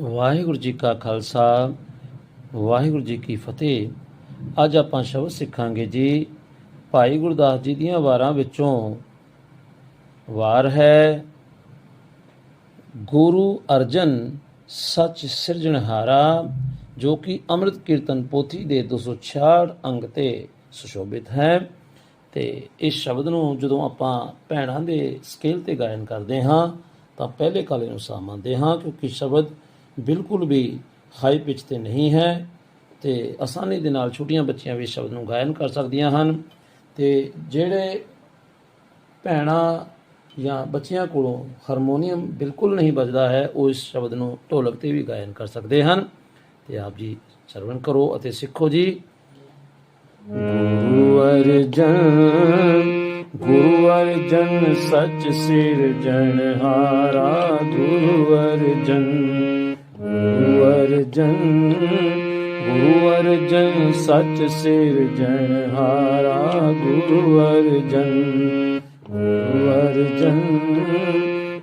ਵਾਹਿਗੁਰੂ ਜੀ ਕਾ ਖਾਲਸਾ, ਵਾਹਿਗੁਰੂ ਜੀ ਕੀ ਫਤਿਹ। ਅੱਜ ਆਪਾਂ ਸ਼ਬਦ ਸਿੱਖਾਂਗੇ ਜੀ, ਭਾਈ ਗੁਰਦਾਸ ਜੀ ਦੀਆਂ ਵਾਰਾਂ ਵਿੱਚੋਂ, ਵਾਰ ਹੈ, ਗੁਰੂ ਅਰਜਨ ਸੱਚ ਸਿਰਜਣਹਾਰਾ, ਜੋ ਕਿ ਅੰਮ੍ਰਿਤ ਕੀਰਤਨ ਪੋਥੀ ਦੇ 266 ਅੰਗ ਤੇ ਸੁਸ਼ੋਭਿਤ ਹੈ। ਤੇ ਇਸ ਸ਼ਬਦ ਨੂੰ ਜਦੋਂ ਆਪਾਂ ਭੈਣਾਂ ਦੇ ਸਕੇਲ ਤੇ ਗਾਇਨ ਕਰਦੇ ਹਾਂ, ਤਾਂ ਪਹਿਲੇ ਕਾਲੇ ਨੂੰ ਸਾਹ ਹਾਂ, ਕਿਉਂਕਿ ਸ਼ਬਦ ਬਿਲਕੁਲ ਵੀ ਹਾਈ ਪਿਚ ਤੇ ਨਹੀਂ ਹੈ ਤੇ ਆਸਾਨੀ ਦੇ ਨਾਲ ਛੋਟੀਆਂ ਬੱਚੀਆਂ ਵੀ ਇਸ ਸ਼ਬਦ ਨੂੰ ਗਾਇਨ ਕਰ ਸਕਦੀਆਂ ਹਨ ਤੇ ਜਿਹੜੇ ਭੈਣਾਂ ਜਾਂ ਬੱਚਿਆਂ ਕੋਲੋਂ ਹਾਰਮੋਨੀਅਮ ਬਿਲਕੁਲ ਨਹੀਂ ਵੱਜਦਾ ਹੈ, ਉਹ ਇਸ ਸ਼ਬਦ ਨੂੰ ਢੋਲਕ ਤੇ ਵੀ ਗਾਇਨ ਕਰ ਸਕਦੇ ਹਨ। ਤੇ ਆਪ ਜੀ ਸਰਵਣ ਕਰੋ ਅਤੇ ਸਿੱਖੋ ਜੀ। ਗੁਰੂ ਅਰਜਨ ਗੁਰੂ ਅਰਜਨ ਸੱਚ ਸਿਰਜਣਹਾਰਾ ਗੁਰੂ ਅਰਜਨ ਗੁਰੂ ਅਰਜਨ ਗੁਰੂ ਅਰਜਨ ਸੱਚ ਸਿਰਜਣਹਾਰਾ ਗੁਰੂ ਅਰਜਨ ਗੁਰੂ ਅਰਜਨ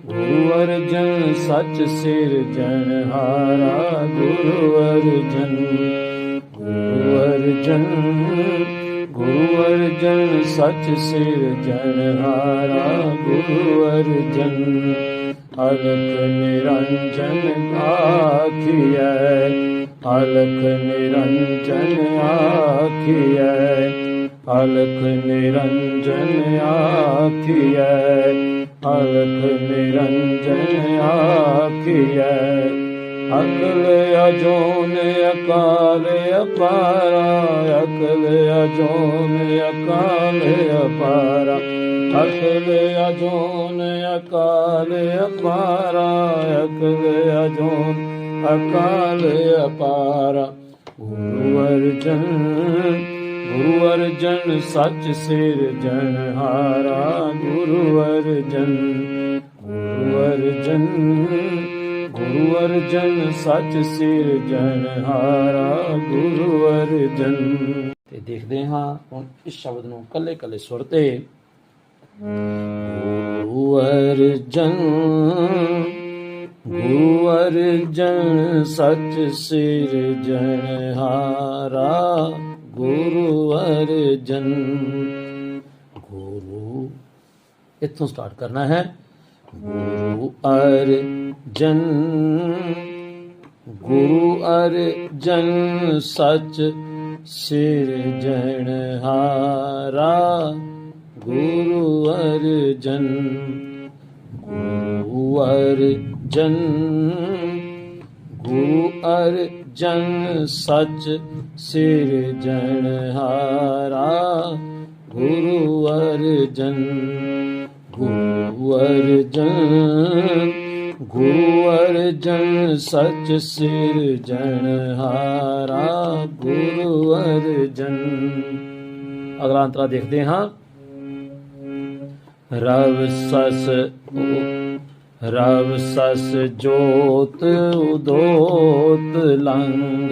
ਗੁਰੂ ਅਰਜਨ ਸੱਚ ਸਿਰਜਣਹਾਰਾ ਗੁਰੂ ਅਰਜਨ ਗੁਰੂ ਅਰਜਨ ਗੁਰੂ ਅਰਜਨ ਸੱਚ ਸਿਰਜਣਹਾਰਾ ਗੁਰੂ ਅਰਜਨ ਅਲਖ ਨਿਰੰਜਨ ਆਖੀਐ, ਅਲਖ ਨਿਰੰਜਨ ਆਖੀਐ, ਅਲਖ ਨਿਰੰਜਨ ਆਖੀਐ, ਅਲਖ ਨਿਰੰਜਨ ਆਖੀਐ। ਅਕਲ ਅਜੋਨ ਅਕਾਲ ਅਪਾਰਾ ਅਕਲ ਅਜੋਨ ਅਕਾਲ ਅਪਾਰਾ। ਅਕਲ ਅਜੋਨ ਅਕਾਲ ਅਪਾਰਾ ਅਕਲ ਅਜੋਨ ਅਕਾਲ ਅਪਾਰਾ। ਗੁਰੂ ਅਰਜਨ ਗੁਰੂ ਅਰਜਨ, ਸੱਚ ਸਿਰ ਜਨ ਹਾਰਾ ਗੁਰੂ ਅਰਜਨ ਗੁਰੂ ਅਰਜਨ। ਗੁਰੂ ਅਰਜਨ, ਸੱਚ ਸਿਰਜਣਹਾਰਾ ਗੁਰੂ ਅਰਜਨ। ਤੇ ਦੇਖਦੇ ਹਾਂ ਹੁਣ ਇਸ ਸ਼ਬਦ ਨੂੰ ਕੱਲੇ ਕੱਲੇ ਸੁਰ ਤੇ। ਗੁਰੂ ਅਰਜਨ ਗੁਰੂ ਅਰਜਨ, ਸੱਚ ਸਿਰਜਣਹਾਰਾ ਗੁਰੂ ਅਰਜਨ। ਗੁਰੂ, ਇੱਥੋਂ ਸਟਾਰਟ ਕਰਨਾ ਹੈ। ਗੁਰੂ ਅਰਜਨ ਗੁਰੂ ਅਰਜਨ ਸੱਚ ਸਿਰਜਣਹਾਰਾ ਗੁਰੂ ਅਰਜਨ ਗੁਰੂ ਅਰਜਨ ਗੁਰੂ ਅਰਜਨ ਸੱਚ ਸਿਰਜਣਹਾਰਾ ਗੁਰੂ ਅਰਜਨ ਗੁਰੂ ਅਰਜਨ। ਗੁਰੂ ਅਰਜਨ ਸੱਚ ਸਿਰਜਣਹਾਰਾ ਹਾਰਾ ਅਰਜਨ ਅਗਲਾ ਅੰਤਰਾ ਦੇਖਦੇ ਹਾਂ। ਰਵ ਸਸ ਰਵ ਸਸ ਜੋਤ ਉਦੋਤ ਲੰਗ।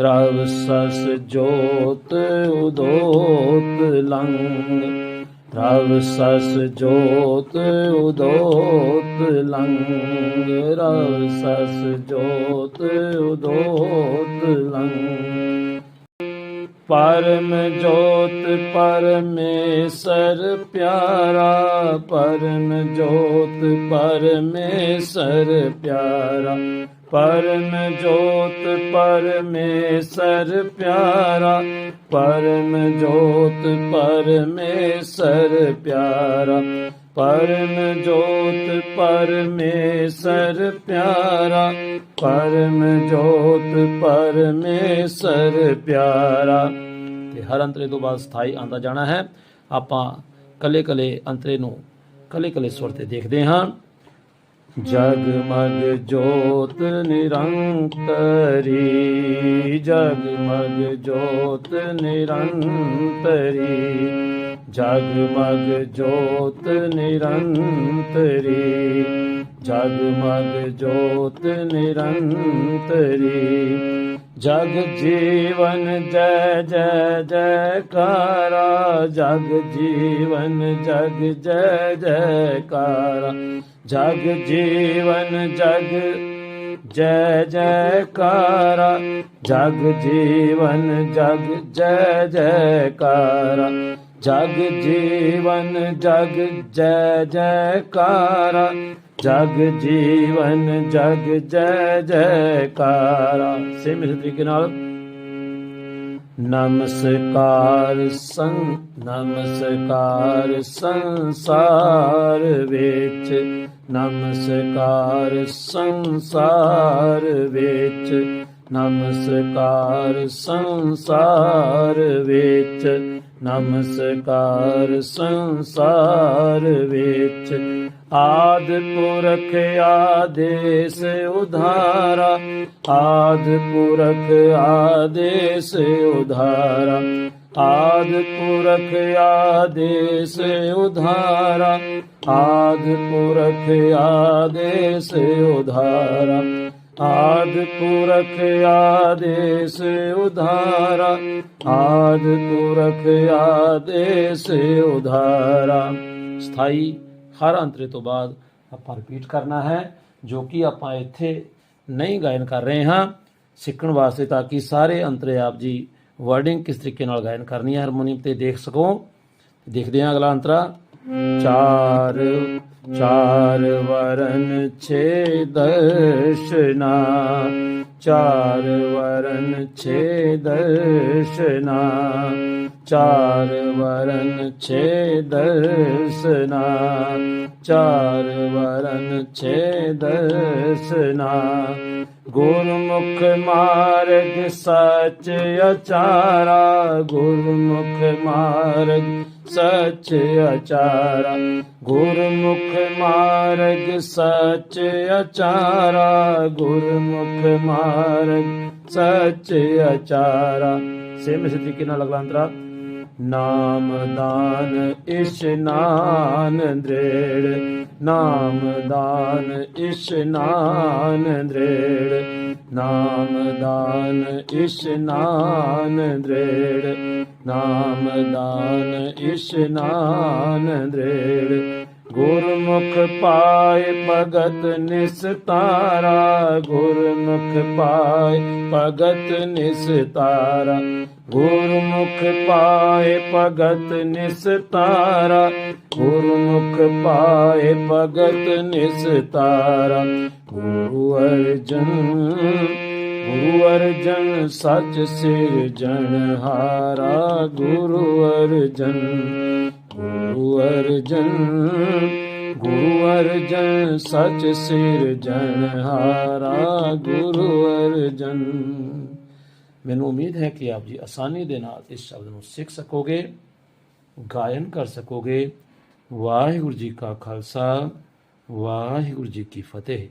ਰਵ ਸਸ ਜੋਤ ਉਦੋਤ ਲੰਗ। ਰਵ ਸਸ ਜੋਤ ਉਦੋਤ ਲੰਗ ਰਵ ਸਸ ਜੋਤ ਉਦੋਤ ਲੰਗ। ਪਰਮ ਜੋਤ ਪਰਮੇਸ਼ਰ ਪਿਆਰਾ, ਪਰਮ ਜੋਤ ਪਰਮੇਸ਼ਰ ਪਿਆਰਾ। ਪਰਮ ਜੋਤ ਪਰਮੇਸ਼ਰ ਪਿਆਰਾ, ਪਰਮ ਜੋਤ ਪਰਮੇਸ਼ਰ ਪਿਆਰਾ, ਪਰਮ ਜੋਤ ਪਰਮੇਸ਼ਰ ਪਿਆਰਾ, ਪਰਮ ਜੋਤ ਪਰਮੇਸ਼ਰ ਪਿਆਰਾ। ਤੇ ਹਰ ਅੰਤਰੇ ਤੋਂ ਬਾਅਦ ਸਥਾਈ ਆਂਦਾ ਜਾਣਾ ਹੈ। ਆਪਾਂ ਕਲੇ ਕਲੇ ਅੰਤਰੇ ਨੂੰ ਕਲੇ ਕਲੇ ਸੁਰ ਤੇ ਦੇਖਦੇ ਹਾਂ। ਜਗਮਗ ਜੋਤ ਨਿਰੰਤਰੀ ਜਗਮਗ ਜੋਤ ਨਿਰੰਤਰੀ ਜਗਮਗ ਜੋਤ ਨਿਰੰਤਰੀ ਜਗਮਗ ਜੋਤ ਨਿਰੰਤਰੀ, ਜਗ ਜੀਵਨ ਜੈ ਜੈ ਜੈਕਾਰਾ, ਜਗ ਜੀਵਨ ਜਗ ਜੈ ਜੈਕਾਰਾ, ਜਗ ਜੀਵਨ ਜਗ ਜੈ ਜੈਕਾਰਾ, ਜਗ ਜੀਵਨ ਜਗ ਜੈ ਜੈਕਾਰਾ ਜਗ ਜੀਵਨ, ਜਗ ਜੈ ਜੈਕਾਰਾ। ਜਗ ਜੀਵਨ, ਜਗ ਜੈ ਜੈਕਾਰਾ। ਸੇਮ ਇਸੇ ਤਰੀਕੇ ਨਾਲ, ਨਮਸਕਾਰ ਸੰ ਨਮਸਕਾਰ ਸੰਸਾਰ ਵਿੱਚ, ਨਮਸਕਾਰ ਸੰਸਾਰ ਵਿੱਚ, ਨਮਸਕਾਰ ਸੰਸਾਰ ਵਿੱਚ ਨਮਸਕਾਰ ਸੰਸਾਰ ਵਿੱਚ ਆਦ ਪੁਰਖ ਆਦੇਸ ਉਧਾਰਾ ਆਦ ਪੁਰਖ ਆਦੇਸ ਉਧਾਰਾ ਆਦ ਪੁਰਖ ਆਦੇਸ ਉਧਾਰਾ ਆਦ ਪੁਰਖ ਆਦੇਸ ਉਧਾਰਾ ਆਦ ਪੁਰਖ ਆਦੇਸ ਉਧਾਰਾ। ਆਦ ਪੁਰਖ ਆਦੇਸ ਉਧਾਰਾ। ਸਥਾਈ ਹਰ ਅੰਤਰੇ ਤੋਂ ਬਾਅਦ ਆਪਾਂ ਰਿਪੀਟ ਕਰਨਾ ਹੈ, ਜੋ ਕਿ ਆਪਾਂ ਇੱਥੇ ਨਹੀਂ ਗਾਇਨ ਕਰ ਰਹੇ ਹਾਂ। ਸਿੱਖਣ ਵਾਸਤੇ ਤਾਂ ਕਿ ਸਾਰੇ ਅੰਤਰੇ ਆਪ ਜੀ ਵਰਡਿੰਗ ਕਿਸ ਤਰੀਕੇ ਨਾਲ ਗਾਇਨ ਕਰਨੀ ਹੈ ਹਾਰਮੋਨੀਅਮ ਤੇ ਦੇਖ ਸਕੋ। ਦੇਖਦੇ ਹਾਂ ਅਗਲਾ ਅੰਤਰਾ। चार चार वरन छे दर्शना। चार वरन छे दर्शना। चार वरन छे दर्शना। चार वरन छे दर्शना। गुरुमुख मार्ग सच अचारा। गुरुमुख मार्ग ਸਚ ਅਚਾਰਾ, ਗੁਰਮੁਖ ਮਾਰਗ ਸਚ ਅਚਾਰਾ, ਗੁਰਮੁਖ ਮਾਰਗ ਸਚ ਅਚਾਰਾ। ਸੇਮ ਇਸੇ ਤਰੀਕੇ ਨਾਲ ਅਗਲਾ ਅੰਤਰਾ નામદાન ઈશનાન દ્રેડ. નામદાન ઈશનાન દ્રેડ. નામદાન ઈશનાન દ્રેડ. નામદાન ઈશનાન દ્રેડ. ਗੁਰਮੁਖ ਪਾਏ ਭਗਤ ਨਿਸਤਾਰਾ ਗੁਰਮੁਖ ਪਾਏ ਭਗਤ ਨਿਸਤਾਰਾ ਗੁਰਮੁਖ ਪਾਏ ਭਗਤ ਨਿਸਤਾਰਾ ਗੁਰਮੁਖ ਪਾਏ ਭਗਤ ਨਿਸਤਾਰਾ ਗੁਰੂ ਅਰਜਨ ਗੁਰੂ ਅਰਜਨ, ਸੱਚ ਸਿਰਜਣ ਹਾਰਾ ਗੁਰੂ ਅਰਜਨ। ਗੁਰੂ ਅਰਜਨ ਗੁਰੂ ਅਰਜਨ, ਸੱਚ ਸਿਰਜਨ ਹਾਰਾ ਗੁਰੂ ਅਰਜਨ। ਮੈਨੂੰ ਉਮੀਦ ਹੈ ਕਿ ਆਪ ਜੀ ਆਸਾਨੀ ਦੇ ਨਾਲ ਇਸ ਸ਼ਬਦ ਨੂੰ ਸਿੱਖ ਸਕੋਗੇ, ਗਾਇਨ ਕਰ ਸਕੋਗੇ। ਵਾਹਿਗੁਰੂ ਜੀ ਕਾ ਖਾਲਸਾ, ਵਾਹਿਗੁਰੂ ਜੀ ਕੀ ਫਤਿਹ।